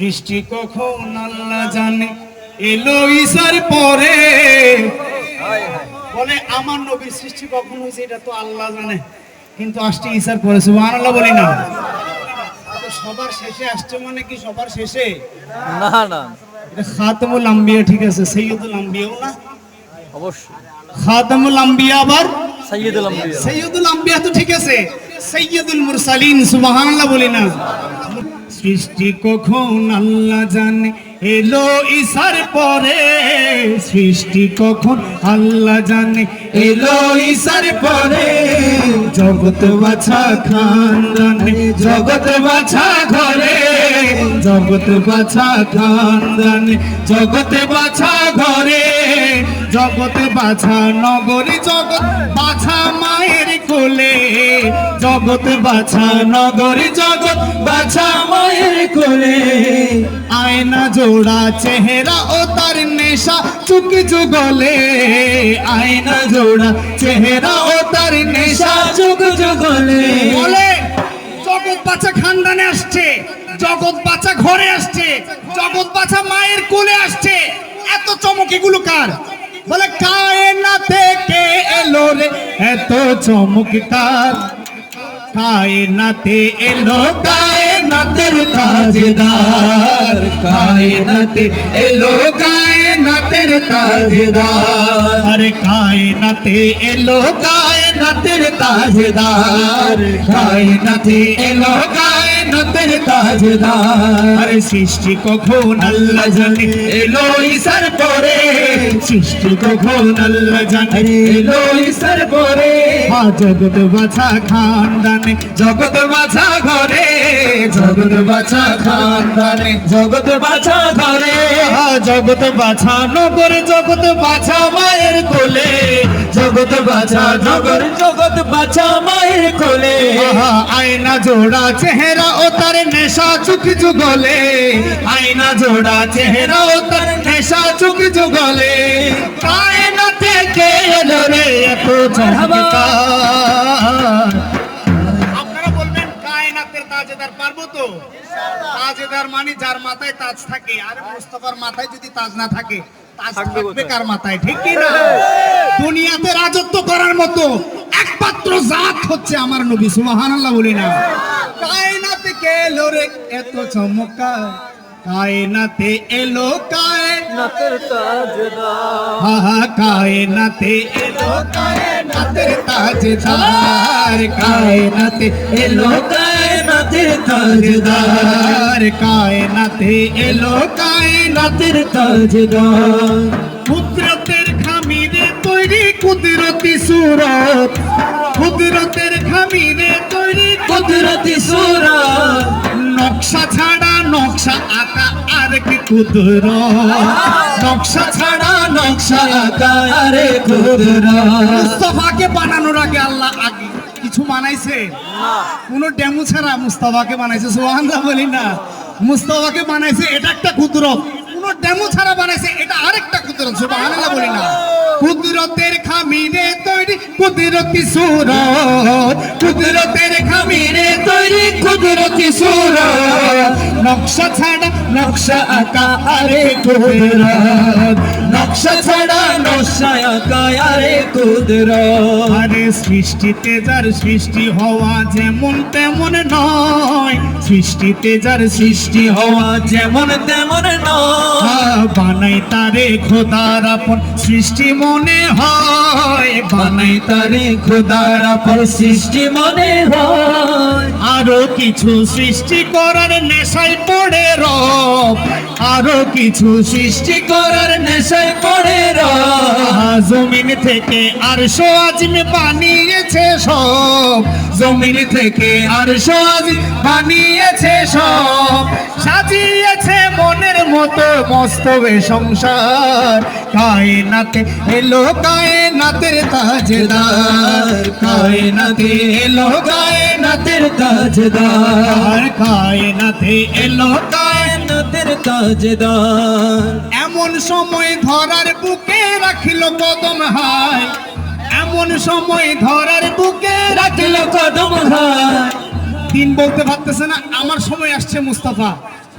সৃষ্টি কখন আল্লাহ জানে? এলো ঈশার পরে। বলে আমার নবীর সৃষ্টি কখন হয়েছে এটা তো আল্লাহ জানে। কিন্তু আসছে ঈশার পরে সুবহানাল্লাহ বলি না। সবার শেষে আসছে মানে কি সবার শেষে? না না। এটা খাতামুল আম্বিয়া ঠিক আছে সৈয়দুল আম্বিয়াও না? অবশ্যই। খাতামুল আম্বিয়া আবার? সাইয়দুল আম্বিয়া। সৈয়দুল আম্বিয়া তো ঠিক আছে। সৈয়দুল মুরসালিন সুবহানাল্লাহ বলি না। সৃষ্টি কখন আল্লাহ জানে? এলো ঈশার পরে। সৃষ্টি কখন আল্লাহ জানে? এলো ঈশার পরে। জগৎ বাছা খানদানে জগৎ বাছা ঘরে। জগৎ বাছা খানদানে জগৎ বাছা ঘরে। জগৎ বাছা নগরী জগৎ বাছা মায়ের কোলে। জগৎ বাছা নগরী জগৎ বাছা মায়ের কোলে। আয়না জোড়া চেহারা ও তার নেশা চুক যুগলে। আয়না জোড়া চেহারা ও তার নেশা চুক যুগলে। বলে জগৎ বাছা খানদানে আসছে জগৎ বাছা ঘরে আসছে জগৎ বাছা মায়ের কোলে আসছে। এত চমক এগুলো কার? বলে কায়না থেকে এলো রে? এত চমক কার কায়নাতে এলো কায়নাতের তাজদার। কায়নাতে এলো কায়নাতের তাজদার। আরে কায়নাতে এলো কায়নাতের তাজদার। কায়নাতে এলো কায়নাতের তাজদার। আরে, সৃষ্টি কখন আল্লাহ জানে? এলো ঈশার পরে। সৃষ্টি কখন আল্লাহ জানে জগৎ বাছা খানদানে জগৎ বাছা ঘরে জগৎ বাছা খানদানে জগৎ বাছা ঘরে জগৎ বাছা নগর জগৎ বাছা মায়ের কোলে জগৎ বাছা নগর জগৎ বাছা মায়ের কোলে আয়না জোড়া চেহারা ও তার নেশা চুক যুগলে আয়না জোড়া চেহারা ও তার নেশা চুক যুগলে কায়না থেকে এলো রে এত আপনারা বলবেন কায়নাতের তাজেদার পারব তো? তাজেদার মানে যার মাথায় তাজ থাকে। আর মুস্তফার মাথায় যদি তাজ না থাকে তাজ থাকবে থাকবে কার মাথায়? ঠিক কি না? দুনিয়াতে রাজত্ব করার মতো একমাত্র জাত হচ্ছে আমার নবী সুবহানাল্লাহ বলি না। কায়নাতে কে এলো রে? এত চমৎকার। কায়নাতে এলো কায় নাতের তাজদার হা কায়নাতে এলো কায়নাতের তাজদার কায়নাতে এলো কায়নাতের তাজদার কায়নাতে এলো কায়নাতের তাজদার কুদরতের খামিরে তৈরি কুদরতি সুরত। কুদরতের খামিরে তৈরি কুদরতি আর কি কুদরত নকশা ছাড়া নকশা আর কুদরত মুস্তাফাকে বানানোর আগে আল্লাহ আগে কিছু বানাইছে। কোন ডেমো ছাড়া মুস্তাফাকে বানাইছে, সুবহানাল্লাহ বলি না। মুস্তাফাকে বানাইছে, এটা একটা কুদরত। কোন ডেমো ছাড়া বানাইছে, এটা আরেকটা কুদরত বলি না। খামিরে তৈরি কুদরতি সুরত কুদরতের খামিরে তৈরি কুদরতি সুরত। নকশা ছাড়া নকশা আকা আরে কুদরত। নকশা ছাড়া নকশা আঁকা আরে সৃষ্টিতে যার সৃষ্টি হওয়া যেমন তেমন নয় সৃষ্টিতে যার সৃষ্টি হওয়া যেমন তেমন নয়। বানাই তারে খোদার আপন সৃষ্টি মনে হয়। বানাই তারে খোদার আপন সৃষ্টি মনে হয়। আরও কিছু সৃষ্টি করার নেশায় পড়ে রব। আরও কিছু সৃষ্টি করার নেশায় রব জমিন থেকে আর আজিম বানিয়েছে সব। জমিন থেকে আর আজিম বানিয়েছে সব। সাজিয়েছে মনের মতো মস্তবে সংসার। কায়নাতে এলো কায়নাতের তাজদার। কায়নাতে এলো কায়নাতের তাজদার। কায়নাতে এলো তাজদার। এমন সময় ধরার বুকে রাখিল কদম হায়। এমন সময় ধরার বুকে রাখিল কদম হায়। দিন বলতে পারতেছে না, আমার সময় আসছে মুস্তাফা।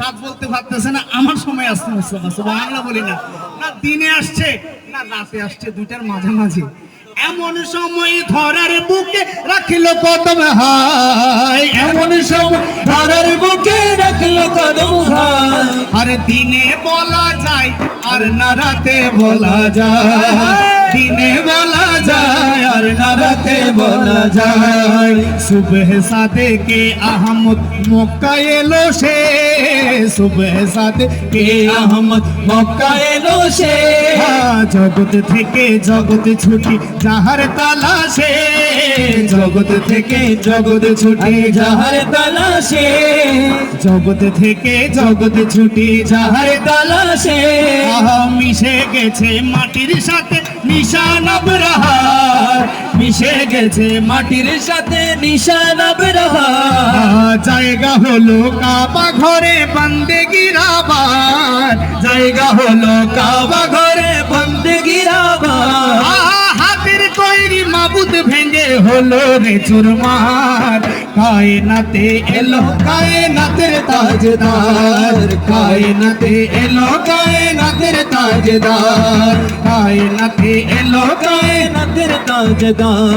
রাত বলতে পারতেছে না, আমার সময় আসতে মুস্তফা। বলি না। না দিনে আসছে, না রাতে আসছে, দুইটার মাঝামাঝি। এমন সময় ধরার বুকে রাখিল কদম হাই সময় ধরার বুকে রাখল কদম ভাই আর দিনে বলা যায়, আর না রাতে বলা যায়। দিনে বলা যায় আর না রাতে বলা যায়। সুবহ সাদে কে আহমদ মক্কা এলো সে। সুবহ সাদে কে আহমদ মক্কা এলো সে। জগৎ থেকে জগৎ ছুটি যাহার তালাশে জগৎ থেকে জগৎ ছুটি যাহার তালাশে জগৎ থেকে জগৎ ছুটি যাহার তালাশে মিশে গেছে মাটির সাথে নিশান আবরাহার মিশে গেছে মাটির সাথে নিশান আবরাহা। জায়গা হলো কাবা ঘরে বন্দে গিরাবার। জায়গা হলো কাবা ঘরে বন্দে গিরাবা হাতের তৈরি মাবুদ ভেঙে হলো রে চুরমার। কায়নাতে এলো, কায়নাতের তাজদার। কায়নাতে এলো, কায়নাতের তাজদার। কায়নাতে এলো কায়নাতের কায়নাতের তাজদার।